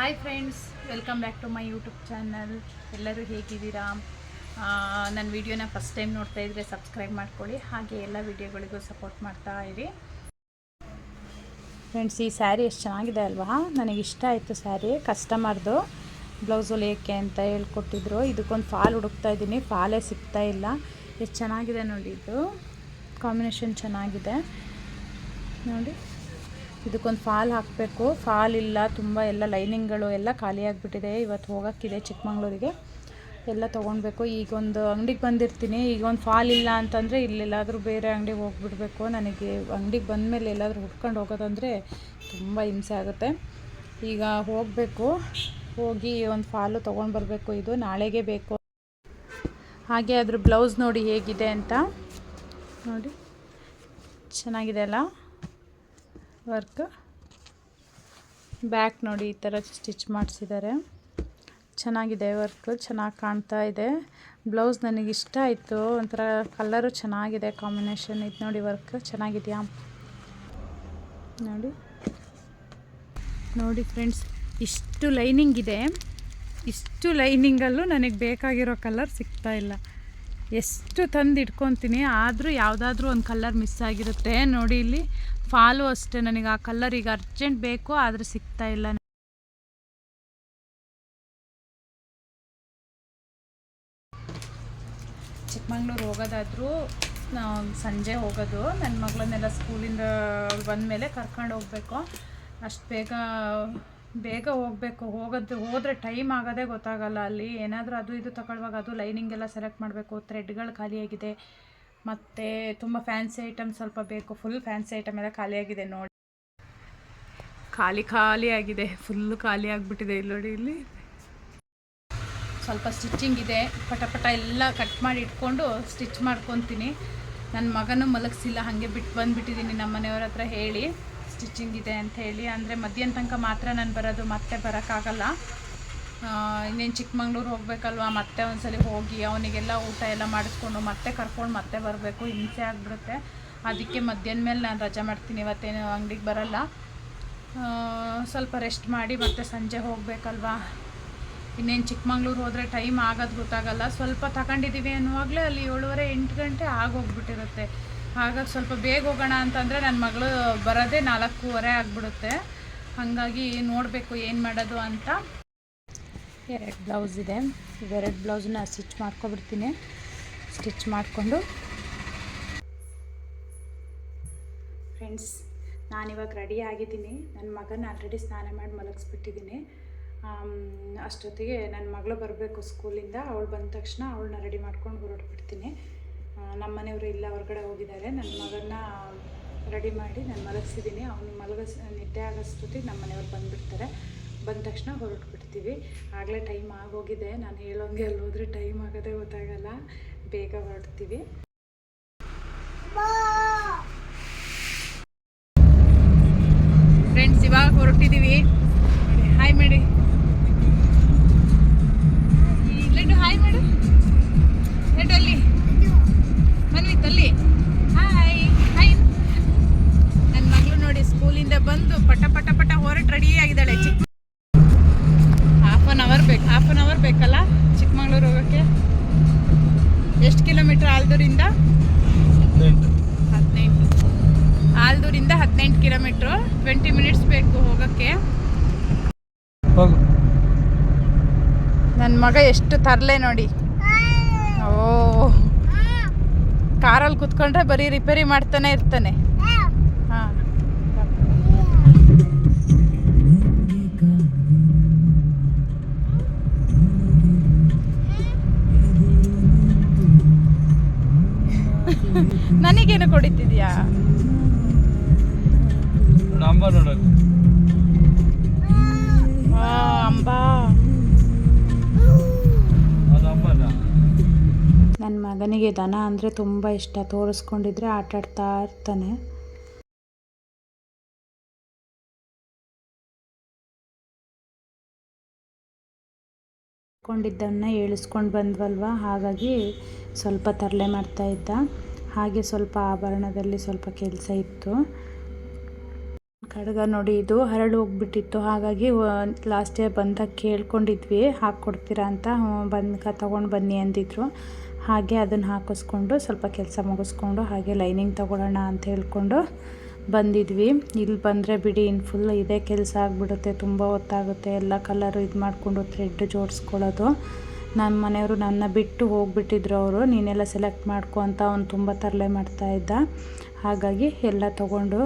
Hi friends welcome back to my YouTube channel ಎಲ್ಲರೂ ಹೇಗಿದ್ದೀರಾ? ನನ್ನ ವಿಡಿಯೋನ ಫಸ್ಟ್ ಟೈಮ್ ನೋಡ್ತಾ ಇದ್ದರೆ ಸಬ್ಸ್ಕ್ರೈಬ್ ಮಾಡ್ಕೊಳ್ಳಿ. ಹಾಗೆ ಎಲ್ಲ ವಿಡಿಯೋಗಳಿಗೂ ಸಪೋರ್ಟ್ ಮಾಡ್ತಾ ಇರಿ. ಫ್ರೆಂಡ್ಸ್ ಈ ಸ್ಯಾರಿ ಎಷ್ಟು ಚೆನ್ನಾಗಿದೆ ಅಲ್ವಾ? ನನಗೆ ಇಷ್ಟ ಆಯಿತು ಸ್ಯಾರಿ ಕಸ್ಟಮರ್ದು ಬ್ಲೌಸ್ ಹೊಲಿಯೋಕ್ಕೆ ಅಂತ ಹೇಳ್ಕೊಟ್ಟಿದ್ರು. ಇದಕ್ಕೊಂದು ಫಾಲ್ ಹುಡುಕ್ತಾ ಇದ್ದೀನಿ. ಫಾಲೇ ಸಿಗ್ತಾ ಇಲ್ಲ. ಎಷ್ಟು ಚೆನ್ನಾಗಿದೆ ನೋಡಿ ಇದು. ಕಾಂಬಿನೇಷನ್ ಚೆನ್ನಾಗಿದೆ. ನೋಡಿ. ಇದಕ್ಕೊಂದು ಫಾಲ್ ಹಾಕಬೇಕು. ಫಾಲ್ ಇಲ್ಲ, ತುಂಬ ಎಲ್ಲ ಲೈನಿಂಗ್ಗಳು ಎಲ್ಲ ಖಾಲಿಯಾಗಿಬಿಟ್ಟಿದೆ ಇವತ್ತು ಹೋಗೋಕ್ಕಿದೆ ಚಿಕ್ಕಮಂಗ್ಳೂರಿಗೆ. ಎಲ್ಲ ತೊಗೊಳ್ಬೇಕು ಈಗ ಒಂದು ಅಂಗಡಿಗೆ ಬಂದಿರ್ತೀನಿ. ಈಗ ಒಂದು ಫಾಲ್ ಇಲ್ಲ ಅಂತಂದರೆ ಇಲ್ಲೆಲ್ಲಾದರೂ ಬೇರೆ ಅಂಗಡಿಗೆ ಹೋಗ್ಬಿಡ್ಬೇಕು. ನನಗೆ ಅಂಗಡಿಗೆ ಬಂದಮೇಲೆ ಎಲ್ಲಾದರೂ ಹುಡ್ಕೊಂಡು ಹೋಗೋದಂದರೆ ತುಂಬ ಹಿಂಸೆ ಆಗುತ್ತೆ. ಈಗ ಹೋಗಬೇಕು. ಹೋಗಿ ಒಂದು ಫಾಲು ತೊಗೊಂಡು ಬರಬೇಕು. ಇದು ನಾಳೆಗೆ ಬೇಕು. ಹಾಗೆ ಅದ್ರ ಬ್ಲೌಸ್ ನೋಡಿ ಹೇಗಿದೆ ಅಂತ. ನೋಡಿ. ಚೆನ್ನಾಗಿದೆ ಅಲ್ಲ? ವರ್ಕ್. ಬ್ಯಾಕ್ ನೋಡಿ ಈ ಥರ ಸ್ಟಿಚ್ ಮಾಡಿಸಿದ್ದಾರೆ. ಚೆನ್ನಾಗಿದೆ ವರ್ಕ್, ಚೆನ್ನಾಗಿ ಕಾಣ್ತಾ ಇದೆ. ಬ್ಲೌಸ್ ನನಗೆ ಇಷ್ಟ ಆಯಿತು. ಒಂಥರ ಕಲ್ಲರು ಚೆನ್ನಾಗಿದೆ, ಕಾಂಬಿನೇಷನ್ ಇದು ನೋಡಿ ವರ್ಕ್ ಚೆನ್ನಾಗಿದೆಯಾ? ನೋಡಿ. ನೋಡಿ ಫ್ರೆಂಡ್ಸ್, ಇಷ್ಟು ಲೈನಿಂಗ್ ಇದೆ. ಇಷ್ಟು ಲೈನಿಂಗಲ್ಲೂ ನನಗೆ ಬೇಕಾಗಿರೋ ಕಲರ್ ಸಿಗ್ತಾ ಇಲ್ಲ. ಎಷ್ಟು ತಂದು ಇಟ್ಕೊತೀನಿ ಆದರೂ ಯಾವುದಾದ್ರೂ ಒಂದು ಕಲರ್ ಮಿಸ್ ಆಗಿರುತ್ತೆ. ನೋಡಿ ಇಲ್ಲಿ ಫಾಲು ಅಷ್ಟೇ ನನಗೆ. ಆ ಕಲರ್ ಈಗ ಅರ್ಜೆಂಟ್ ಬೇಕು, ಆದರೆ ಸಿಗ್ತಾ ಇಲ್ಲ. ಚಿಕ್ಕಮಂಗ್ಳೂರು ಹೋಗೋದಾದರೂ ಸಂಜೆ ಹೋಗೋದು. ನನ್ನ ಮಗಳನ್ನೆಲ್ಲ ಸ್ಕೂಲಿಂದ ಬಂದಮೇಲೆ ಕರ್ಕೊಂಡು ಹೋಗಬೇಕು. ಅಷ್ಟು ಬೇಗ ಬೇಗ ಹೋಗಬೇಕು. ಹೋಗೋದು ಹೋದರೆ ಟೈಮ್ ಆಗೋದೇ ಗೊತ್ತಾಗಲ್ಲ ಅಲ್ಲಿ. ಏನಾದರೂ ಅದು ಇದು ತಗೊಳ್ಳುವಾಗ ಅದು ಲೈನಿಂಗ್ ಎಲ್ಲ ಸೆಲೆಕ್ಟ್ ಮಾಡಬೇಕು. ಥ್ರೆಡ್ಗಳು ಖಾಲಿಯಾಗಿದೆ ಮತ್ತು ತುಂಬ ಫ್ಯಾನ್ಸಿ ಐಟಮ್ ಸ್ವಲ್ಪ ಬೇಕು. ಫುಲ್ ಫ್ಯಾನ್ಸಿ ಐಟಮ್ ಎಲ್ಲ ಖಾಲಿಯಾಗಿದೆ ನೋಡಿ. ಖಾಲಿ ಖಾಲಿ ಆಗಿದೆ. ಫುಲ್ಲು ಖಾಲಿ ಆಗಿಬಿಟ್ಟಿದೆ ಇಲ್ಲಿ ನೋಡಿ ಇಲ್ಲಿ. ಸ್ವಲ್ಪ ಸ್ಟಿಚ್ಚಿಂಗ್ ಇದೆ. ಪಟ ಪಟ ಎಲ್ಲ ಕಟ್ ಮಾಡಿ ಇಟ್ಕೊಂಡು ಸ್ಟಿಚ್ ಮಾಡ್ಕೊತೀನಿ. ನನ್ನ ಮಗನೂ ಮಲಗಿಸಿಲ್ಲ. ಹಾಗೆ ಬಿಟ್ಟು ಬಂದುಬಿಟ್ಟಿದ್ದೀನಿ ನಮ್ಮ ಮನೆಯವ್ರ ಹತ್ರ ಹೇಳಿ. ಸ್ಟಿಚಿಂಗ್ ಇದೆ ಅಂತ ಹೇಳಿ, ಅಂದರೆ ಮಧ್ಯಾಹ್ನ ತನಕ ಮಾತ್ರ ನಾನು ಬರೋದು, ಮತ್ತೆ ಬರೋಕ್ಕಾಗಲ್ಲ. ಇನ್ನೇನು ಚಿಕ್ಕಮಂಗ್ಳೂರು ಹೋಗಬೇಕಲ್ವಾ, ಮತ್ತೆ ಒಂದ್ಸಲಿ ಹೋಗಿ ಅವನಿಗೆಲ್ಲ ಊಟ ಎಲ್ಲ ಮಾಡಿಸ್ಕೊಂಡು ಮತ್ತೆ ಕರ್ಕೊಂಡು ಮತ್ತೆ ಬರಬೇಕು, ಹಿಂಸೆ ಆಗಿಬಿಡುತ್ತೆ. ಅದಕ್ಕೆ ಮಧ್ಯಾಹ್ನ ಮೇಲೆ ನಾನು ರಜೆ ಮಾಡ್ತೀನಿ, ಇವತ್ತೇನು ಅಂಗಡಿಗೆ ಬರಲ್ಲ. ಸ್ವಲ್ಪ ರೆಸ್ಟ್ ಮಾಡಿ ಮತ್ತೆ ಸಂಜೆ ಹೋಗಬೇಕಲ್ವಾ. ಇನ್ನೇನು ಚಿಕ್ಕಮಂಗ್ಳೂರು ಹೋದರೆ ಟೈಮ್ ಆಗೋದು ಗೊತ್ತಾಗಲ್ಲ. ಸ್ವಲ್ಪ ತಗೊಂಡಿದ್ದೀವಿ ಅನ್ನುವಾಗಲೇ ಅಲ್ಲಿ ಏಳುವರೆ ಎಂಟು ಗಂಟೆ ಆಗೋಗ್ಬಿಟ್ಟಿರುತ್ತೆ. ಹಾಗಾಗಿ ಸ್ವಲ್ಪ ಬೇಗ ಹೋಗೋಣ ಅಂತಂದರೆ ನನ್ನ ಮಗಳು ಬರೋದೇ ನಾಲ್ಕೂವರೆ ಆಗಿಬಿಡುತ್ತೆ. ಹಾಗಾಗಿ ನೋಡಬೇಕು ಏನು ಮಾಡೋದು ಅಂತ. ಎರಡು ಬ್ಲೌಸ್ ಇದೆ. ಇವೆರಡು ಬ್ಲೌಸನ್ನ ಸ್ಟಿಚ್ ಮಾಡ್ಕೊಬಿಡ್ತೀನಿ. ಸ್ಟಿಚ್ ಮಾಡಿಕೊಂಡು. ಫ್ರೆಂಡ್ಸ್, ನಾನಿವಾಗ ರೆಡಿ ಆಗಿದ್ದೀನಿ. ನನ್ನ ಮಗನ ಆಲ್ರೆಡಿ ಸ್ನಾನ ಮಾಡಿ ಮಲಗಿಸ್ಬಿಟ್ಟಿದ್ದೀನಿ. ಅಷ್ಟೊತ್ತಿಗೆ ನನ್ನ ಮಗಳು ಬರಬೇಕು ಸ್ಕೂಲಿಂದ. ಅವಳು ಬಂದ ತಕ್ಷಣ ಅವಳನ್ನ ರೆಡಿ ಮಾಡ್ಕೊಂಡು ಹೊರಟ್ಬಿಡ್ತೀನಿ. ನಮ್ಮ ಮನೆಯವರು ಇಲ್ಲ ಹೊರಗಡೆ ಹೋಗಿದ್ದಾರೆ. ನನ್ನ ಮಗನ್ನ ರೆಡಿ ಮಾಡಿ ನಾನು ಮಲಗಿಸಿದ್ದೀನಿ. ಅವನು ಮಲಗಿಸ್, ನಿದ್ದೆ ಆಗೋಷ್ಟೊತ್ತಿಗೆ ನಮ್ಮ ಮನೆಯವ್ರು ಬಂದುಬಿಡ್ತಾರೆ. ಬಂದ ತಕ್ಷಣ ಹೊರಟ್ಬಿಡ್ತೀವಿ. ಆಗಲೇ ಟೈಮ್ ಆಗೋಗಿದೆ. ನಾನು ಹೇಳೋಂಗೆ ಅಲ್ಲಿ ಹೋದರೆ ಟೈಮ್ ಆಗೋದೇ ಗೊತ್ತಾಗಲ್ಲ. ಬೇಗ ಹೊರಡ್ತೀವಿ. ಫ್ರೆಂಡ್ಸ್ ಇವಾಗ ಹೊರಟಿದ್ದೀವಿ ಪಟ ಪಟ ಪಟ ಹೊರಟು ರೆಡಿ ಆಗಿದ್ದಾಳೆ. ಚಿಕ್ಕ ಹಾಫ್ ಆನ್ ಅವರ್ ಬೇಕು ಹಾಫ್ ಆನ್ ಅವರ್ ಬೇಕಲ್ಲ ಚಿಕ್ಕಮಂಗ್ಳೂರು ಹೋಗೋಕ್ಕೆ ಎಷ್ಟು ಕಿಲೋಮೀಟ್ರ್ ಆಲ್ದೂರಿಂದ? ಹದಿನೆಂಟು. ಆಲ್ದೂರಿಂದ ಹದಿನೆಂಟು ಕಿಲೋಮೀಟ್ರು ಟ್ವೆಂಟಿ ಮಿನಿಟ್ಸ್ ಬೇಕು ಹೋಗೋಕ್ಕೆ. ಹೋಗು. ನನ್ನ ಮಗ ಎಷ್ಟು ತರಲೆ ನೋಡಿ. ಓ. ಕಾರಲ್ಲಿ ಕುತ್ಕೊಂಡ್ರೆ ಬರೀ ರಿಪೇರಿ ಮಾಡ್ತಾನೆ ಇರ್ತಾನೆ. ನನಗೇನು ಹೊಡಿತಿದ್ಯಾ ನೋಡು. ಅಂಬ. ನೋಡೋದು ನನ್ನ ಮಗನಿಗೆ ದನ ಅಂದರೆ ತುಂಬ ಇಷ್ಟ. ತೋರಿಸ್ಕೊಂಡಿದ್ರೆ ಆಟಾಡ್ತಾ ಇರ್ತಾನೆ. ಕೊಂಡಿದ್ದನ್ನು ಏಳಿಸ್ಕೊಂಡು ಬಂದ್ವಲ್ವ? ಹಾಗಾಗಿ ಸ್ವಲ್ಪ ತರಲೆ ಮಾಡ್ತಾ ಇದ್ದ. ಹಾಗೆ ಸ್ವಲ್ಪ ಆಭರಣದಲ್ಲಿ ಸ್ವಲ್ಪ ಕೆಲಸ ಇತ್ತು. ಕಡಗ ನೋಡಿ ಇದು ಹರಳು ಹೋಗ್ಬಿಟ್ಟಿತ್ತು. ಹಾಗಾಗಿ ಲಾಸ್ಟ್ ಇಯರ್ ಬಂದಾಗ ಕೇಳ್ಕೊಂಡಿದ್ವಿ, ಹಾಕ್ಕೊಡ್ತೀರಾ ಅಂತ. ಬಂದು ತೊಗೊಂಡು ಬನ್ನಿ ಅಂದಿದ್ರು. ಹಾಗೆ ಅದನ್ನು ಹಾಕಿಸ್ಕೊಂಡು ಸ್ವಲ್ಪ ಕೆಲಸ ಮುಗಿಸ್ಕೊಂಡು ಹಾಗೆ ಲೈನಿಂಗ್ ತೊಗೊಳ್ಳೋಣ ಅಂತ ಹೇಳ್ಕೊಂಡು ಬಂದಿದ್ವಿ. ಇಲ್ಲಿ ಬಂದರೆ ಬಿಡಿ ಇನ್ನು ಫುಲ್ ಇದೇ ಕೆಲಸ ಆಗಿಬಿಡುತ್ತೆ. ತುಂಬ ಹೊತ್ತಾಗುತ್ತೆ. ಎಲ್ಲ ಕಲರು ಇದು ಮಾಡಿಕೊಂಡು ಥ್ರೆಡ್ ಜೋಡಿಸ್ಕೊಳ್ಳೋದು. ನಮ್ಮ ಮನೆಯವರು ನನ್ನ ಬಿಟ್ಟು ಹೋಗ್ಬಿಟ್ಟಿದ್ರು ಅವರು, ನೀನೆಲ್ಲ ಸೆಲೆಕ್ಟ್ ಮಾಡ್ಕೊ ಅಂತ ಅವ್ನು ತುಂಬ ತರಲೆ ಮಾಡ್ತಾಯಿದ್ದ ಹಾಗಾಗಿ ಎಲ್ಲ ತೊಗೊಂಡು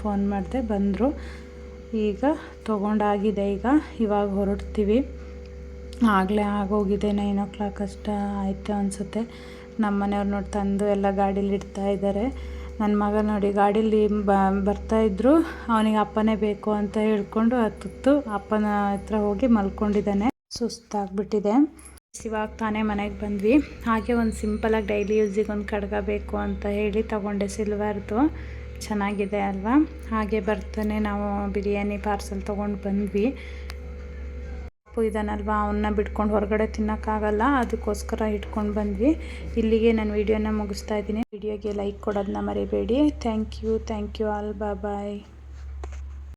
ಫೋನ್ ಮಾಡಿದೆ, ಬಂದರು. ಈಗ ತೊಗೊಂಡಾಗಿದೆ ಈಗ, ಇವಾಗ ಹೊರಡ್ತೀವಿ. ಆಗಲೇ ಆಗೋಗಿದೆ ನೈನ್ ಓ ಕ್ಲಾಕ್ ಅಷ್ಟು ಆಯಿತು ಅನಿಸುತ್ತೆ. ನಮ್ಮ ಮನೆಯವ್ರು ನೋಡಿ ತಂದು ಎಲ್ಲ ಗಾಡೀಲಿ ಇಡ್ತಾ ಇದ್ದಾರೆ ನನ್ನ ಮಗ ನೋಡಿ ಗಾಡೀಲಿ ಬ ಬರ್ತಾಯಿದ್ರು ಅವನಿಗೆ ಅಪ್ಪನೇ ಬೇಕು ಅಂತ ಹೇಳ್ಕೊಂಡು ಹತ್ತಿತ್ತು. ಅಪ್ಪನ ಹತ್ರ ಹೋಗಿ ಮಲ್ಕೊಂಡಿದ್ದಾನೆ. ಸುಸ್ತಾಗ್ಬಿಟ್ಟಿದೆ. ಇವಾಗ ತಾನೇ ಮನೆಗೆ ಬಂದ್ವಿ. ಹಾಗೆ ಒಂದು ಸಿಂಪಲಾಗಿ ಡೈಲಿ ಯೂಸಿಗೆ ಒಂದು ಕಡ್ಗ ಬೇಕು ಅಂತ ಹೇಳಿ ತಗೊಂಡೆ ಸಿಲ್ವರ್ದು ಚೆನ್ನಾಗಿದೆ ಅಲ್ವಾ? ಹಾಗೆ ಬರ್ತಾನೆ ನಾವು ಬಿರಿಯಾನಿ ಪಾರ್ಸಲ್ ತೊಗೊಂಡು ಬಂದ್ವಿ. ಅಪ್ಪು ಇದಾನಲ್ವಾ ಅವನ್ನ ಬಿಟ್ಕೊಂಡು ಹೊರಗಡೆ ತಿನ್ನೋಕ್ಕಾಗಲ್ಲ, ಅದಕ್ಕೋಸ್ಕರ ಇಟ್ಕೊಂಡು ಬಂದ್ವಿ. ಇಲ್ಲಿಗೆ ನಾನು ವಿಡಿಯೋನ ಮುಗಿಸ್ತಾ ಇದ್ದೀನಿ. ವಿಡಿಯೋಗೆ ಲೈಕ್ ಕೊಡೋದನ್ನ ಮರಿಬೇಡಿ. Thank you thank you all bye